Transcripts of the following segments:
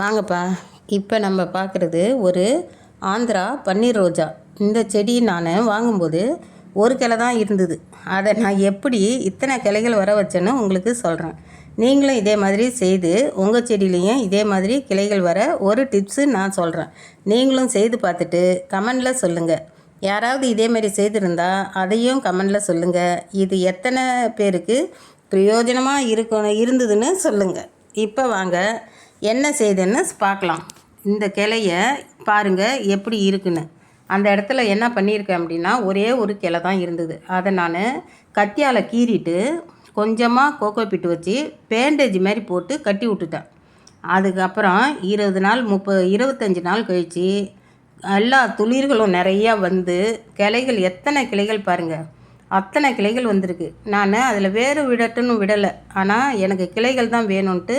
வாங்கப்பா. இப்போ நம்ம பார்க்குறது ஒரு ஆந்திரா பன்னீர் ரோஜா. இந்த செடி நான் வாங்கும்போது ஒரு கிளை தான் இருந்தது. அதை நான் எப்படி இத்தனை கிளைகள் வர வச்சேன்னு உங்களுக்கு சொல்கிறேன் நீங்களும் இதே மாதிரி செய்து உங்கள் செடியிலையும் இதே மாதிரி கிளைகள் வர ஒரு டிப்ஸு நான் சொல்கிறேன் நீங்களும் செய்து பார்த்துட்டு கமெண்டில் சொல்லுங்கள் யாராவது இதே மாதிரி செய்திருந்தா அதையும் கமெண்டில் சொல்லுங்கள் இது எத்தனை பேருக்கு பிரயோஜனமாக இருக்கணும் இருந்ததுன்னு சொல்லுங்கள் இப்போ வாங்க. என்ன செய்யுதுன்னு பார்க்கலாம். இந்த கிளையை பாருங்கள் எப்படி இருக்குன்னு. அந்த இடத்துல என்ன பண்ணியிருக்கேன் அப்படின்னா ஒரே ஒரு கிளை தான் இருந்தது. அதை நான் கத்தியால் கீறிட்டு கொஞ்சமாக கோகோ பிட்டு வச்சு பேண்டேஜ் மாதிரி போட்டு கட்டி விட்டுட்டேன். அதுக்கப்புறம் இருபது நாள் முப்பது இருபத்தஞ்சி நாள் கழித்து எல்லா துளிர்களும் நிறையா வந்து கிளைகள் எத்தனை கிளைகள் பாருங்கள் அத்தனை கிளைகள் வந்திருக்கு. நான் அதில் வேறு விடட்டுன்னு விடலை. ஆனால் எனக்கு கிளைகள் தான் வேணும்ன்ட்டு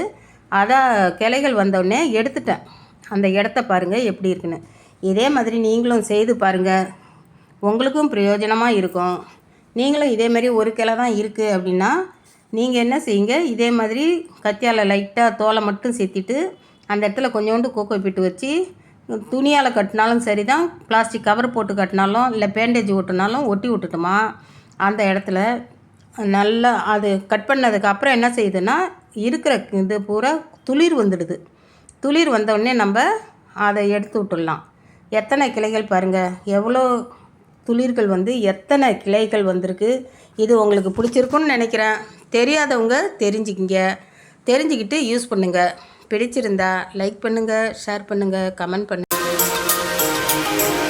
அதான் கிளைகள் வந்தோடனே எடுத்துட்டேன். அந்த இடத்த பாருங்கள் எப்படி இருக்குன்னு. இதே மாதிரி நீங்களும் செய்து பாருங்கள் உங்களுக்கும் பிரயோஜனமாக இருக்கும். நீங்களும் இதே மாதிரி ஒரு கிளை தான் இருக்குது அப்படின்னா நீங்கள் என்ன செய்யுங்க? இதே மாதிரி கத்தியால் லைட்டாக தோலை மட்டும் சேர்த்திட்டு அந்த இடத்துல கொஞ்சோண்டு கோக்கோ பிட்டு வச்சு துணியால் கட்டினாலும் சரி தான் பிளாஸ்டிக் கவர் போட்டு கட்டினாலும் இல்லை பேண்டேஜ் ஒட்டினாலும் ஒட்டி விட்டுட்டோமா? அந்த இடத்துல நல்லா அது கட் பண்ணதுக்கு அப்புறம் என்ன செய்யுதுன்னா இருக்கிற இது பூரா துளிர் வந்துடுது. துளிர் வந்தோடனே நம்ம அதை எடுத்து விட்டுடலாம். எத்தனை கிளைகள் பாருங்கள் எவ்வளோ துளிர்கள் வந்து எத்தனை கிளைகள் வந்திருக்கு. இது உங்களுக்கு பிடிச்சிருக்குன்னு நினைக்கிறேன். தெரியாதவங்க தெரிஞ்சுக்கிங்க. தெரிஞ்சுக்கிட்டு யூஸ் பண்ணுங்கள் பிடிச்சிருந்தா லைக் பண்ணுங்கள் ஷேர் பண்ணுங்கள் கமெண்ட் பண்ணுங்கள்